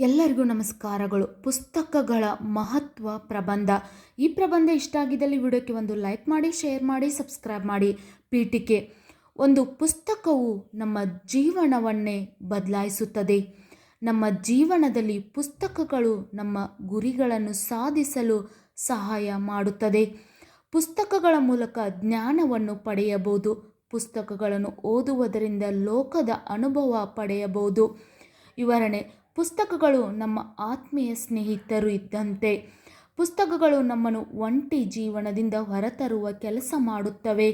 ಎಲ್ಲರಿಗೂ ನಮಸ್ಕಾರಗಳು. ಪುಸ್ತಕಗಳ ಮಹತ್ವ ಪ್ರಬಂಧ. ಈ ಪ್ರಬಂಧ ಇಷ್ಟ ಆಗಿದ್ದಲ್ಲಿ ವಿಡಿಯೋಕ್ಕೆ ಒಂದು ಲೈಕ್ ಮಾಡಿ, ಶೇರ್ ಮಾಡಿ, ಸಬ್ಸ್ಕ್ರೈಬ್ ಮಾಡಿ. ಪೀಠಿಕೆ. ಒಂದು ಪುಸ್ತಕವು ನಮ್ಮ ಜೀವನವನ್ನೇ ಬದಲಾಯಿಸುತ್ತದೆ. ನಮ್ಮ ಜೀವನದಲ್ಲಿ ಪುಸ್ತಕಗಳು ನಮ್ಮ ಗುರಿಗಳನ್ನು ಸಾಧಿಸಲು ಸಹಾಯ ಮಾಡುತ್ತದೆ. ಪುಸ್ತಕಗಳ ಮೂಲಕ ಜ್ಞಾನವನ್ನು ಪಡೆಯಬಹುದು. ಪುಸ್ತಕಗಳನ್ನು ಓದುವುದರಿಂದ ಲೋಕದ ಅನುಭವ ಪಡೆಯಬಹುದು. ವಿವರಣೆ. ಪುಸ್ತಕಗಳು ನಮ್ಮ ಆತ್ಮೀಯ ಸ್ನೇಹಿತರು ಇದ್ದಂತೆ. ಪುಸ್ತಕಗಳು ನಮ್ಮನ್ನು ಒಂಟಿ ಜೀವನದಿಂದ ಹೊರತರುವ ಕೆಲಸ ಮಾಡುತ್ತವೆ.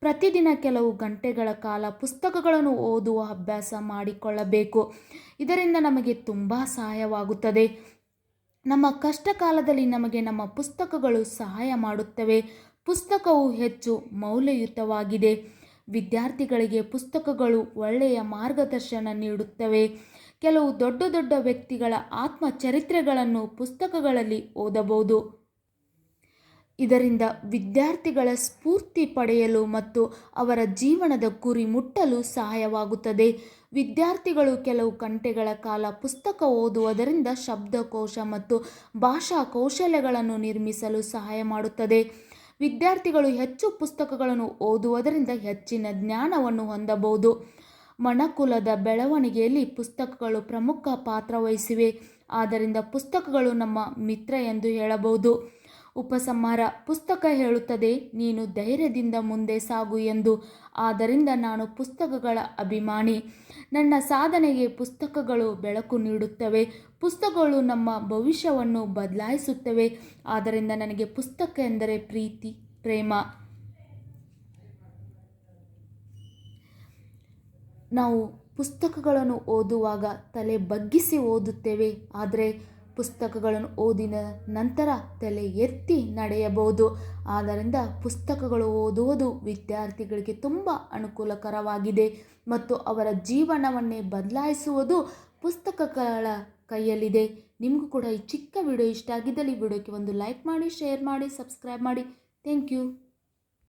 ಪ್ರತಿದಿನ ಕೆಲವು ಗಂಟೆಗಳ ಕಾಲ ಪುಸ್ತಕಗಳನ್ನು ಓದುವ ಅಭ್ಯಾಸ ಮಾಡಿಕೊಳ್ಳಬೇಕು. ಇದರಿಂದ ನಮಗೆ ತುಂಬ ಸಹಾಯವಾಗುತ್ತದೆ. ನಮ್ಮ ಕಷ್ಟ ಕಾಲದಲ್ಲಿ ನಮಗೆ ನಮ್ಮ ಪುಸ್ತಕಗಳು ಸಹಾಯ ಮಾಡುತ್ತವೆ. ಪುಸ್ತಕವು ಹೆಚ್ಚು ಮೌಲ್ಯಯುತವಾಗಿದೆ. ವಿದ್ಯಾರ್ಥಿಗಳಿಗೆ ಪುಸ್ತಕಗಳು ಒಳ್ಳೆಯ ಮಾರ್ಗದರ್ಶನ ನೀಡುತ್ತವೆ. ಕೆಲವು ದೊಡ್ಡ ದೊಡ್ಡ ವ್ಯಕ್ತಿಗಳ ಆತ್ಮಚರಿತ್ರೆಗಳನ್ನು ಪುಸ್ತಕಗಳಲ್ಲಿ ಓದಬಹುದು. ಇದರಿಂದ ವಿದ್ಯಾರ್ಥಿಗಳ ಸ್ಫೂರ್ತಿ ಪಡೆಯಲು ಮತ್ತು ಅವರ ಜೀವನದ ಗುರಿ ಮುಟ್ಟಲು ಸಹಾಯವಾಗುತ್ತದೆ. ವಿದ್ಯಾರ್ಥಿಗಳು ಕೆಲವು ಗಂಟೆಗಳ ಕಾಲ ಪುಸ್ತಕ ಓದುವುದರಿಂದ ಶಬ್ದಕೋಶ ಮತ್ತು ಭಾಷಾ ಕೌಶಲ್ಯಗಳನ್ನು ನಿರ್ಮಿಸಲು ಸಹಾಯ ಮಾಡುತ್ತದೆ. ವಿದ್ಯಾರ್ಥಿಗಳು ಹೆಚ್ಚು ಪುಸ್ತಕಗಳನ್ನು ಓದುವುದರಿಂದ ಹೆಚ್ಚಿನ ಜ್ಞಾನವನ್ನು ಹೊಂದಬಹುದು. ಮಣಕುಲದ ಬೆಳವಣಿಗೆಯಲ್ಲಿ ಪುಸ್ತಕಗಳು ಪ್ರಮುಖ ಪಾತ್ರ ವಹಿಸಿವೆ. ಆದ್ದರಿಂದ ಪುಸ್ತಕಗಳು ನಮ್ಮ ಮಿತ್ರ ಎಂದು ಹೇಳಬಹುದು. ಉಪಸಂಹಾರ, ಪುಸ್ತಕ ಹೇಳುತ್ತದೆ, ನೀನು ಧೈರ್ಯದಿಂದ ಮುಂದೆ ಸಾಗು ಎಂದು. ಆದ್ದರಿಂದ ನಾನು ಪುಸ್ತಕಗಳ ಅಭಿಮಾನಿ. ನನ್ನ ಸಾಧನೆಗೆ ಪುಸ್ತಕಗಳು ಬೆಳಕು ನೀಡುತ್ತವೆ. ಪುಸ್ತಕಗಳು ನಮ್ಮ ಭವಿಷ್ಯವನ್ನು ಬದಲಾಯಿಸುತ್ತವೆ. ಆದ್ದರಿಂದ ನನಗೆ ಪುಸ್ತಕ ಎಂದರೆ ಪ್ರೀತಿ, ಪ್ರೇಮ. ನಾವು ಪುಸ್ತಕಗಳನ್ನು ಓದುವಾಗ ತಲೆ ಬಗ್ಗಿಸಿ ಓದುತ್ತೇವೆ. ಆದರೆ ಪುಸ್ತಕಗಳನ್ನು ಓದಿದ ನಂತರ ತಲೆ ಎತ್ತಿ ನಡೆಯಬಹುದು. ಆದ್ದರಿಂದ ಪುಸ್ತಕಗಳು ಓದುವುದು ವಿದ್ಯಾರ್ಥಿಗಳಿಗೆ ತುಂಬ ಅನುಕೂಲಕರವಾಗಿದೆ ಮತ್ತು ಅವರ ಜೀವನವನ್ನೇ ಬದಲಾಯಿಸುವುದು ಪುಸ್ತಕಗಳ ಕೈಯಲ್ಲಿದೆ. ನಿಮಗೂ ಕೂಡ ಈ ಚಿಕ್ಕ ವಿಡಿಯೋ ಇಷ್ಟ ಆಗಿದ್ದಲ್ಲಿ ವಿಡಿಯೋಕ್ಕೆ ಒಂದು ಲೈಕ್ ಮಾಡಿ, ಶೇರ್ ಮಾಡಿ, ಸಬ್ಸ್ಕ್ರೈಬ್ ಮಾಡಿ. Thank you.